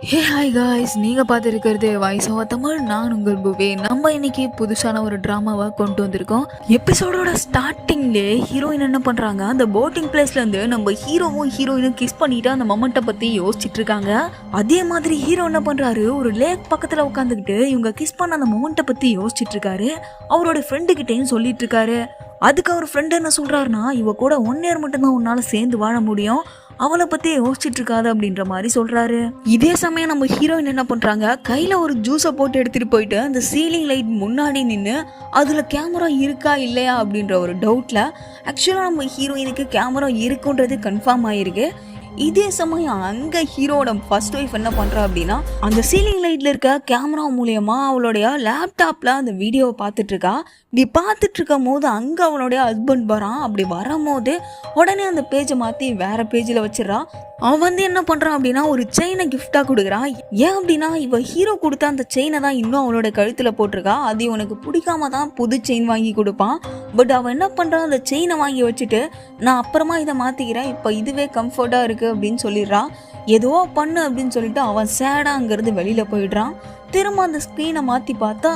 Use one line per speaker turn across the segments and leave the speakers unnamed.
Hey hi guys நீங்கள் பார்த்துருக்கிறது voice of Tamil நான் உங்கள் புவே. நம்ம இன்னைக்கு புதுசான ஒரு ட்ராமாவை கொண்டு வந்திருக்கோம். எபிசோடோட ஸ்டார்டிங்லே ஹீரோயின் என்ன பண்ணுறாங்க அந்த போட்டிங் பிளேஸ்லேருந்து நம்ம ஹீரோவும் ஹீரோயினும் கிஸ் பண்ணிட்டு அந்த மொமெண்ட்டை பற்றி யோசிச்சுட்டு இருக்காங்க. அதே மாதிரி ஹீரோ என்ன பண்ணுறாரு ஒரு லேக் பக்கத்தில் உட்காந்துக்கிட்டு இவங்க கிஸ் பண்ண அந்த மொமெண்ட்டை பற்றி யோசிச்சுட்டு இருக்காரு. அவரோட ஃப்ரெண்டுக்கிட்டேயும் சொல்லிட்டு இருக்காரு. அதுக்கு அவர் ஃப்ரெண்டு என்ன சொல்கிறாருன்னா இவ கூட ஒன் இயர் மட்டும்தான் உன்னால் சேர்ந்து வாழ முடியும். அவளை பத்தி யோசிச்சுட்டு இருக்காது அப்படின்ற மாதிரி சொல்றாரு. இதே சமயம் நம்ம ஹீரோயின் என்ன பண்றாங்க? கையில ஒரு ஜூஸை போட்டு எடுத்துட்டு போயிட்டு அந்த சீலிங் லைட் முன்னாடி நின்று அதுல கேமரா இருக்கா இல்லையா அப்படின்ற ஒரு டவுட்ல ஆக்சுவலா நம்ம ஹீரோயினுக்கு கேமரா இருக்குன்றது கன்ஃபார்ம் ஆயிருக்கு. இதே சமயம் அங்க ஹீரோட ஃபர்ஸ்ட் ஒய்ஃப் என்ன பண்றா அப்படின்னா அந்த சீலிங் லைட்ல இருக்க கேமரா மூலியமா அவளுடைய லேப்டாப்ல அந்த வீடியோவை பார்த்துட்டு இருக்கா இப்படி பார்த்துட்டு இருக்கும் போது அங்கே அவனுடைய ஹஸ்பண்ட் வரான். அப்படி வரும்போது உடனே அந்த பேஜை மாற்றி வேற பேஜில் வச்சிடறான் அவன் வந்து என்ன பண்ணுறான் அப்படின்னா ஒரு செயினை கிஃப்டாக கொடுக்குறான் ஏன் அப்படின்னா இவ ஹீரோ கொடுத்த அந்த செயினை தான் இன்னும் அவளோட கழுத்தில் போட்டிருக்கா. அது இவனுக்கு பிடிக்காம தான் புது செயின் வாங்கி கொடுப்பான். பட் அவன் என்ன பண்ணுறான் அந்த செயினை வாங்கி வச்சுட்டு நான் அப்புறமா இதை மாற்றிக்கிறேன் இப்போ இதுவே கம்ஃபர்ட்டாக இருக்குது அப்படின்னு சொல்லிடுறான் ஏதோ பண்ணு அப்படின்னு சொல்லிட்டு அவன் சேடாங்கிறது வெளியில் போயிடுறான். திரும்ப அந்த ஸ்க்ரீனை மாற்றி பார்த்தா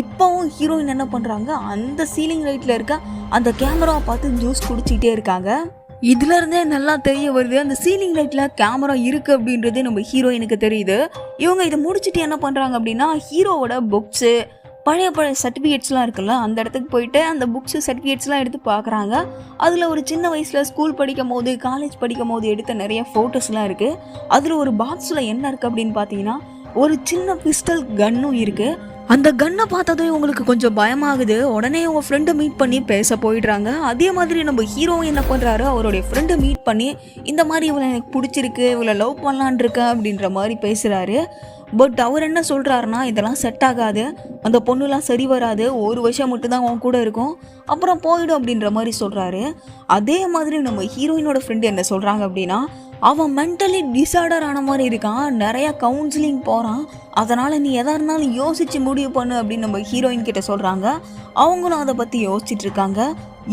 இப்போவும் ஹீரோயின் என்ன பண்ணுறாங்க அந்த சீலிங் லைட்டில் இருக்க அந்த கேமராவை பார்த்து ஜூஸ் குடிச்சிக்கிட்டே இருக்காங்க. இதுலேருந்தே நல்லா தெரிய வருது அந்த சீலிங் லைட்டில் கேமரா இருக்குது அப்படின்றது நம்ம ஹீரோயினுக்கு தெரியுது. இவங்க இதை முடிச்சுட்டு என்ன பண்ணுறாங்க அப்படின்னா ஹீரோவோட புக்ஸு பழைய பழைய சர்டிஃபிகேட்ஸ்லாம் இருக்குல்ல அந்த இடத்துக்கு போயிட்டு அந்த புக்ஸு சர்டிஃபிகேட்ஸ்லாம் எடுத்து பார்க்குறாங்க அதில் ஒரு சின்ன வயசில் ஸ்கூல் படிக்கும் போது காலேஜ் படிக்கும் போது எடுத்த நிறைய ஃபோட்டோஸ்லாம் இருக்குது அதில் ஒரு பாக்ஸில் என்ன இருக்குது அப்படின்னு பார்த்தீங்கன்னா ஒரு சின்ன பிஸ்டல் கன்னும் இருக்குது அந்த கன்னை பார்த்ததும் இவங்களுக்கு கொஞ்சம் பயமாகுது. உடனே அவங்க ஃப்ரெண்டை மீட் பண்ணி பேச போயிடுறாங்க. அதே மாதிரி நம்ம ஹீரோ என்ன பண்ணுறாரு அவருடைய ஃப்ரெண்டை மீட் பண்ணி இந்த மாதிரி இவளை எனக்கு பிடிச்சிருக்கு இவளை லவ் பண்ணலான் இருக்கேன் அப்படின்ற மாதிரி பேசுகிறாரு பட் அவர் என்ன சொல்கிறாருன்னா இதெல்லாம் செட் ஆகாது. அந்த பொண்ணுலாம் சரி வராது. ஒரு வருஷம் மட்டும்தான் அவன் கூட இருக்கும். அப்புறம் போயிடும் அப்படின்ற மாதிரி சொல்கிறாரு அதே மாதிரி நம்ம ஹீரோயினோட ஃப்ரெண்டு என்ன சொல்கிறாங்க அப்படின்னா அவன் மென்டலி டிசார்டர் ஆன மாதிரி இருக்கான். நிறையா கவுன்சிலிங் போகிறான் அதனால் நீ எதா இருந்தாலும் யோசித்து முடிவு பண்ணு அப்படின்னு நம்ம ஹீரோயின் கிட்ட சொல்கிறாங்க அவங்களும் அதை பற்றி யோசிச்சுட்டு இருக்காங்க.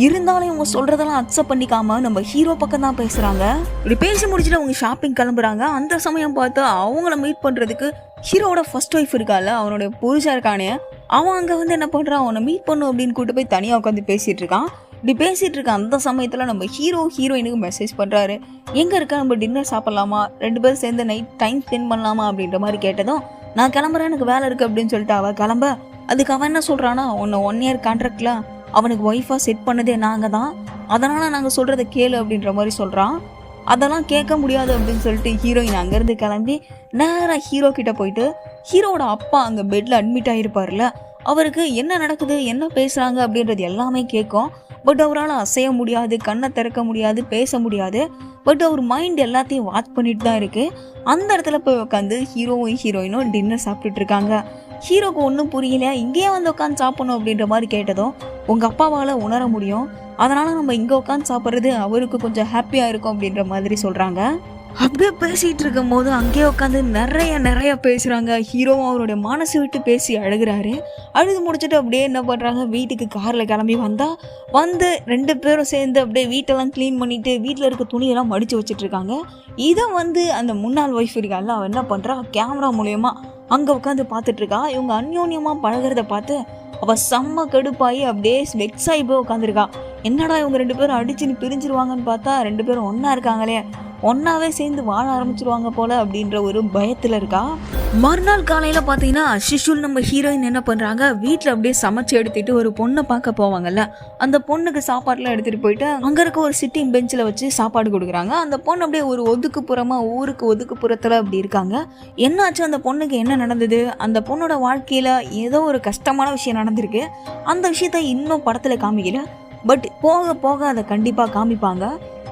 இருந்தாலும் இவங்க சொல்கிறதெல்லாம் அக்செப்ட் பண்ணிக்காம நம்ம ஹீரோ பக்கம் தான் பேசுகிறாங்க இப்படி பேசி முடிச்சுட்டு அவங்க ஷாப்பிங் கிளம்புறாங்க. அந்த சமயம் பார்த்து அவங்கள மீட் பண்ணுறதுக்கு ஹீரோவோட ஃபர்ஸ்ட் ஒய்ஃப் இருக்கால அவனுடைய புருஷா இருக்கானே. அவன் அங்கே வந்து என்ன பண்ணுறான் அவனை மீட் பண்ணும் அப்படின்னு கூட்டு போய் தனியாக உட்காந்து பேசிகிட்டு இருக்கான். இப்படி பேசிகிட்டு இருக்க அந்த சமயத்தில் நம்ம ஹீரோ ஹீரோயினுக்கு மெசேஜ் பண்ணுறாரு எங்கே இருக்க? நம்ம டின்னர் சாப்பிட்லாமா? ரெண்டு பேரும் சேர்ந்து நைட் டைம் ஸ்பெண்ட் பண்ணலாமா? அப்படின்ற மாதிரி கேட்டதும் நான் கிளம்புறேன் எனக்கு வேலை இருக்குது அப்படின்னு சொல்லிட்டு அவள் கிளம்ப. அதுக்கு அவன் என்ன சொல்கிறான்னா உன்னை ஒன் இயர் கான்ட்ராக்டில் அவனுக்கு ஒய்ஃபாக செட் பண்ணதே நாங்கள் தான். அதனால் நாங்கள் சொல்கிறத கேளு அப்படின்ற மாதிரி சொல்கிறான் அதெல்லாம் கேட்க முடியாது அப்படின்னு சொல்லிட்டு ஹீரோயின் அங்கேருந்து கிளம்பி நேராக ஹீரோ கிட்டே போயிட்டு ஹீரோவோட அப்பா அங்கே பெட்டில் அட்மிட் ஆகிருப்பார்ல அவருக்கு என்ன நடக்குது என்ன பேசுகிறாங்க அப்படின்றது எல்லாமே கேட்கும். பட் அவரால் அசைய முடியாது கண்ணை திறக்க முடியாது பேச முடியாது. பட் அவர் மைண்ட் எல்லாத்தையும் வாட்ச் பண்ணிட்டு தான் இருக்குது அந்த இடத்துல போய் உட்காந்து ஹீரோவும் ஹீரோயினும் டின்னர் சாப்பிட்டுட்டு இருக்காங்க. ஹீரோக்கு ஒன்றும் புரியல இங்கேயே வந்து உட்காந்து சாப்பிடணும் அப்படின்ற மாதிரி கேட்டதும் உங்கள் அப்பாவால் உணர முடியும். அதனால் நம்ம இங்கே உட்காந்து சாப்பிட்றது அவருக்கு கொஞ்சம் ஹாப்பியாக இருக்கும் அப்படின்ற மாதிரி சொல்கிறாங்க அப்படியே பேசிகிட்டு இருக்கும் போது அங்கேயே உட்காந்து நிறைய நிறைய பேசுகிறாங்க ஹீரோவும் அவருடைய மனசு விட்டு பேசி அழுகிறாரு. அழுது முடிச்சுட்டு அப்படியே என்ன பண்ணுறாங்க வீட்டுக்கு காரில் கிளம்பி வந்தால் வந்து ரெண்டு பேரும் சேர்ந்து அப்படியே வீட்டெல்லாம் க்ளீன் பண்ணிவிட்டு வீட்டில் இருக்க துணியெல்லாம் மடித்து வச்சுட்ருக்காங்க. இதை வந்து அந்த முன்னாள் ஒய்ஃப் இருக்கால அவன் என்ன பண்ணுறா கேமரா மூலயமா அங்கே உட்காந்து பார்த்துட்ருக்கா. இவங்க அந்யோன்யமாக பழகிறத பார்த்து அவள் செம்ம கடுப்பாகி அப்படியே வெக்ஸாகி போய் உட்காந்துருக்கா. என்னடா இவங்க ரெண்டு பேரும் அடிச்சுன்னு பிரிஞ்சிருவாங்கன்னு பார்த்தா ரெண்டு பேரும் ஒன்றா இருக்காங்களே. ஒன்றாவே சேர்ந்து வாழ ஆரம்பிச்சிருவாங்க போல அப்படின்ற ஒரு பயத்தில் இருக்கா? மறுநாள் காலையில் பார்த்தீங்கன்னா சிஷுல் நம்ம ஹீரோயின் என்ன பண்ணுறாங்க வீட்டில் அப்படியே சமைச்சு எடுத்துட்டு ஒரு பொண்ணை பார்க்க போவாங்கல்ல? அந்த பொண்ணுக்கு சாப்பாடுலாம் எடுத்துகிட்டு போயிட்டு அங்கே இருக்க ஒரு சிட்டிங் பெஞ்சில் வச்சு சாப்பாடு கொடுக்குறாங்க. அந்த பொண்ணு அப்படியே ஒரு ஒதுக்குப்புறமாக ஊருக்கு ஒதுக்குப்புறத்தில் அப்படி இருக்காங்க. என்னாச்சு? அந்த பொண்ணுக்கு என்ன நடந்தது? அந்த பொண்ணோட வாழ்க்கையில் ஏதோ ஒரு கஷ்டமான விஷயம் நடந்திருக்கு. அந்த விஷயத்த இன்னும் படத்தில் காமிக்கல. பட் போக போக அதை கண்டிப்பாக காமிப்பாங்க.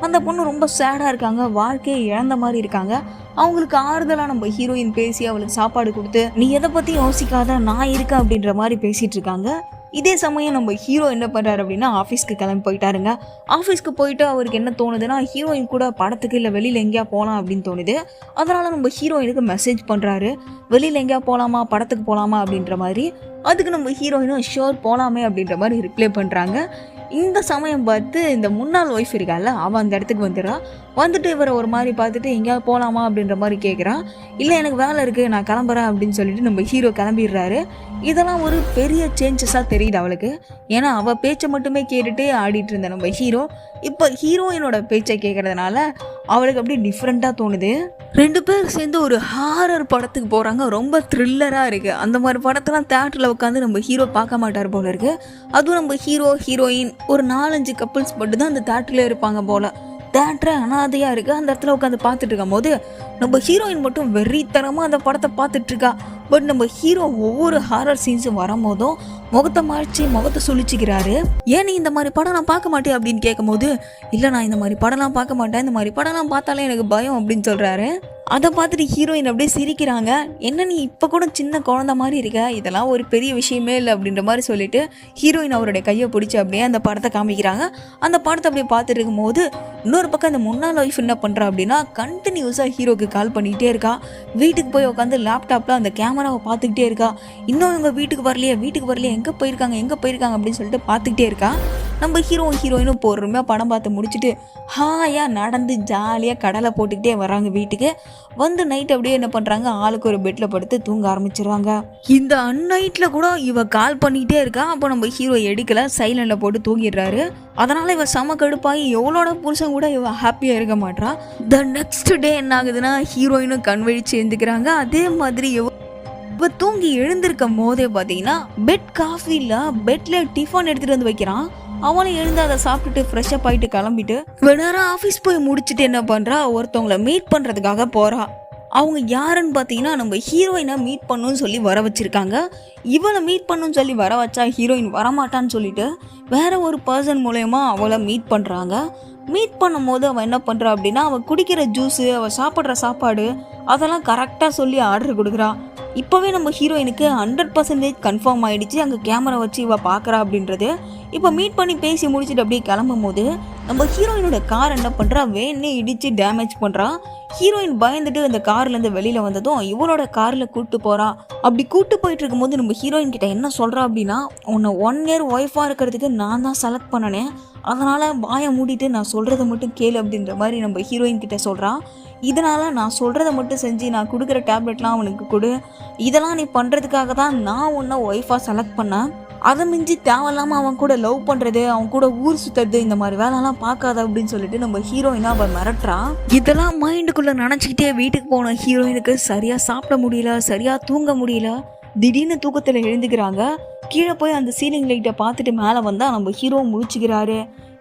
அந்த பொண்ணு ரொம்ப சேடாக இருக்காங்க. வாழ்க்கையை இழந்த மாதிரி இருக்காங்க. அவங்களுக்கு ஆறுதலாக நம்ம ஹீரோயின் பேசி அவளுக்கு சாப்பாடு கொடுத்து நீ எதை பற்றி யோசிக்காத நான் இருக்கேன் அப்படின்ற மாதிரி பேசிகிட்டு இருக்காங்க. இதே சமயம் நம்ம ஹீரோ என்ன பண்ணுறாரு அப்படின்னா ஆஃபீஸ்க்கு கிளம்பி போயிட்டாருங்க. ஆஃபீஸ்க்கு போயிட்டு அவருக்கு என்ன தோணுதுன்னா ஹீரோயின் கூட படத்துக்கு இல்லை வெளியில் எங்கேயா போகலாம் அப்படின்னு தோணுது. அதனால் நம்ம ஹீரோயினுக்கு மெசேஜ் பண்ணுறாரு வெளியில் எங்கேயா போகலாமா படத்துக்கு போகலாமா அப்படின்ற மாதிரி. அதுக்கு நம்ம ஹீரோயினும் ஷோர் போகலாமே அப்படின்ற மாதிரி ரிப்ளை பண்ணுறாங்க இந்த சமயம் பார்த்து இந்த முன்னாள் ஒய்ஃப் இருக்கால அவள் அந்த இடத்துக்கு வந்துடுறா. வந்துட்டு இவரை ஒரு மாதிரி பார்த்துட்டு எங்கேயாவது போகலாமா அப்படின்ற மாதிரி கேட்குறான் இல்லை எனக்கு வேலை இருக்குது நான் கிளம்புறேன் அப்படின்னு சொல்லிட்டு நம்ம ஹீரோ கிளம்பிடுறாரு. இதெல்லாம் ஒரு பெரிய சேஞ்சஸாக தெரியுது அவளுக்கு. ஏன்னா அவள் பேச்சை மட்டுமே கேட்டுட்டு ஆடிட்டு இருந்த நம்ம ஹீரோ இப்போ ஹீரோயினோட பேச்சை கேட்குறதுனால அவளுக்கு அப்படியே டிஃப்ரெண்ட்டாக தோணுது. ரெண்டு பேர் சேர்ந்து ஒரு ஹாரர் படத்துக்கு போகிறாங்க ரொம்ப த்ரில்லராக இருக்குது அந்த மாதிரி படத்தெல்லாம் தேட்டரில் உட்காந்து நம்ம ஹீரோ பார்க்க மாட்டார் போல இருக்குது அதுவும் நம்ம ஹீரோ ஹீரோயின் ஒரு நாலஞ்சு கப்புள்ஸ் மட்டும் தான் அந்த தேட்டரில் இருப்பாங்க போல். தேட்டரே அனாதையாக இருக்குது அந்த இடத்துல உட்காந்து பார்த்துட்டு இருக்கும் போது நம்ம ஹீரோயின் மட்டும் வெறித்தனமாக அந்த படத்தை பார்த்துட்டு இருக்கா. பட் நம்ம ஹீரோ ஒவ்வொரு ஹாரர் சீன்ஸும் வரும்போதும் முகத்தை மாய்ச்சி முகத்தை சுழிச்சிக்கிறாரு. ஏன் நீ இந்த மாதிரி படம் நான் பார்க்க மாட்டேன் அப்படின்னு கேட்கும்போது இல்லை நான் இந்த மாதிரி படம்லாம் பார்க்க மாட்டேன். இந்த மாதிரி படம்லாம் பார்த்தாலே எனக்கு பயம் அப்படின்னு சொல்கிறாரு அதை பார்த்துட்டு ஹீரோயின் அப்படியே சிரிக்கிறாங்க. என்ன நீ இப்போ கூட சின்ன குழந்த மாதிரி இருக்க? இதெல்லாம் ஒரு பெரிய விஷயமே இல்லை அப்படின்ற மாதிரி சொல்லிட்டு ஹீரோயின் அவருடைய கையை பிடிச்சி அப்படியே அந்த படத்தை காமிக்கிறாங்க. அந்த படத்தை அப்படியே பார்த்துட்டு இருக்கும்போது இன்னொரு பக்கம் அந்த முன்னாள் ஒய்ஃப் என்ன பண்ணுறா அப்படின்னா கண்டினியூஸாக ஹீரோக்கு கால் பண்ணிக்கிட்டே இருக்கா. வீட்டுக்கு போய் உட்காந்து லேப்டாப்பில் அந்த கேமரா கேமராவை பார்த்துக்கிட்டே இருக்கா? இன்னும் இவங்க வீட்டுக்கு வரலையே வீட்டுக்கு வரலையே எங்கே போயிருக்காங்க எங்கே போயிருக்காங்க அப்படின்னு சொல்லிட்டு பார்த்துக்கிட்டே இருக்கா? நம்ம ஹீரோ ஹீரோயினும் பொறுமையாக படம் பார்த்து முடிச்சுட்டு ஹாயாக நடந்து ஜாலியாக கடலை போட்டுக்கிட்டே வராங்க வீட்டுக்கு. வந்து நைட் அப்படியே என்ன பண்ணுறாங்க ஆளுக்கு ஒரு பெட்டில் படுத்து தூங்க ஆரம்பிச்சிருவாங்க இந்த அந்நைட்டில் கூட இவ கால் பண்ணிக்கிட்டே இருக்கா. அப்போ நம்ம ஹீரோ எடுக்கல சைலண்டில் போட்டு தூங்கிடுறாரு. அதனால் இவ செம கடுப்பாகி எவ்வளோட புருஷன் கூட இவ ஹாப்பியாக இருக்க மாட்டா த நெக்ஸ்ட் டே என்ன ஆகுதுன்னா ஹீரோயினும் கண் வழிச்சு எழுந்துக்கிறாங்க அதே மாதிரி எவ்வளோ இப்போ தூங்கி எழுந்திருக்கும் போதே பார்த்தீங்கன்னா பெட் காஃபியில் பெட்டில் டிஃபன் எடுத்துகிட்டு வந்து வைக்கிறான். அவனும் எழுந்து அதை சாப்பிட்டுட்டு ஃப்ரெஷ்ஷப் ஆகிட்டு கிளம்பிட்டு நேரம் ஆஃபீஸ் போய் முடிச்சுட்டு என்ன பண்ணுறா ஒருத்தவங்கள மீட் பண்ணுறதுக்காக போகிறா அவங்க யாருன்னு பார்த்தீங்கன்னா நம்ம ஹீரோயினை மீட் பண்ணுன்னு சொல்லி வர வச்சுருக்காங்க. இவளை மீட் பண்ணணும்னு சொல்லி வர வச்சா ஹீரோயின் வரமாட்டான்னு சொல்லிட்டு வேற ஒரு பர்சன் மூலயமா அவளை மீட் பண்ணுறாங்க மீட் பண்ணும்போது அவன் என்ன பண்ணுறா அப்படின்னா அவள் குடிக்கிற ஜூஸு அவள் சாப்பிட்ற சாப்பாடு அதெல்லாம் கரெக்டாக சொல்லி ஆர்டர் கொடுக்குறா. இப்போவே நம்ம ஹீரோயினுக்கு ஹண்ட்ரட் பர்சன்டேஜ் கன்ஃபார்ம் ஆகிடுச்சு அங்கே கேமரா வச்சு இவள் பார்க்குறா அப்படின்றது. இப்போ மீட் பண்ணி பேசி முடிச்சுட்டு அப்படியே கிளம்பும் போது நம்ம ஹீரோயினோட கார் என்ன பண்ணுறா வேணே இடித்து டேமேஜ் பண்ணுறா ஹீரோயின் பயந்துட்டு அந்த கார்லேருந்து வெளியில் வந்ததும் இவனோட காரில் கூப்பிட்டு போகிறா அப்படி கூட்டு போயிட்டு இருக்கும்போது நம்ம ஹீரோயின் கிட்ட என்ன சொல்கிறா அப்படின்னா உன்னை ஒன் இயர் ஒய்ஃபாக இருக்கிறதுக்கு நான் தான் செலக்ட் பண்ணினேன் அதனால் வாயை மூடிட்டு நான் சொல்கிறத மட்டும் கேளு அப்படின்ற மாதிரி நம்ம ஹீரோயின் கிட்ட சொல்கிறான் இதனால் நான் சொல்கிறத மட்டும் செஞ்சு நான் கொடுக்குற டேப்லெட்லாம் அவனுக்கு கொடு. இதெல்லாம் நீ பண்ணுறதுக்காக தான் நான் உன்னை ஒய்ஃபாக செலக்ட் பண்ணேன். அதை மிஞ்சி தேவையில்லாமல் அவன் கூட லவ் பண்ணுறது அவன் கூட ஊர் சுற்றுறது இந்த மாதிரி வேலைலாம் பார்க்காத அப்படின்னு சொல்லிட்டு நம்ம ஹீரோயினா அவன் மிரட்டுறா. இதெல்லாம் மைண்டுக்குள்ளே நினச்சிக்கிட்டே வீட்டுக்கு போன ஹீரோயினுக்கு சரியாக சாப்பிட முடியல சரியாக தூங்க முடியல திடீர்னு தூக்கத்தில் எழுந்துக்கிறாங்க. கீழே போய் அந்த சீலிங் லைட்டை பார்த்துட்டு மேலே வந்தால் நம்ம ஹீரோ முழிச்சுக்கிறாரு.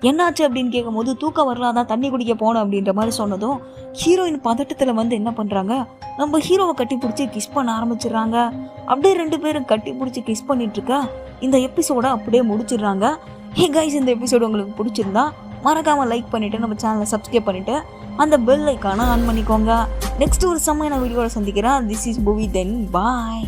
என்னாச்சு அப்படின்னு கேட்கும்போது தூக்கம் வரலாதான் தண்ணி குடிக்க போனோம் அப்படின்ற மாதிரி சொன்னதும் ஹீரோயின் பதட்டத்தில் வந்து என்ன பண்ணுறாங்க நம்ம ஹீரோவை கட்டி பிடிச்சி கிஸ் பண்ண ஆரம்பிச்சிடுறாங்க. அப்படியே ரெண்டு பேரும் கட்டி பிடிச்சி கிஸ் பண்ணிட்டுருக்க இந்த எபிசோடை அப்படியே முடிச்சிடுறாங்க. ஹே கைஸ் இந்த எபிசோடு உங்களுக்கு பிடிச்சிருந்தா மறக்காமல் லைக் பண்ணிவிட்டு நம்ம சேனலை சப்ஸ்கிரைப் பண்ணிவிட்டு அந்த பெல் ஐக்கானை ஆன் பண்ணிக்கோங்க. நெக்ஸ்ட் ஒரு செம்மையான வீடியோவில் சந்திக்கிறேன். திஸ் இஸ் புவி தென் பாய்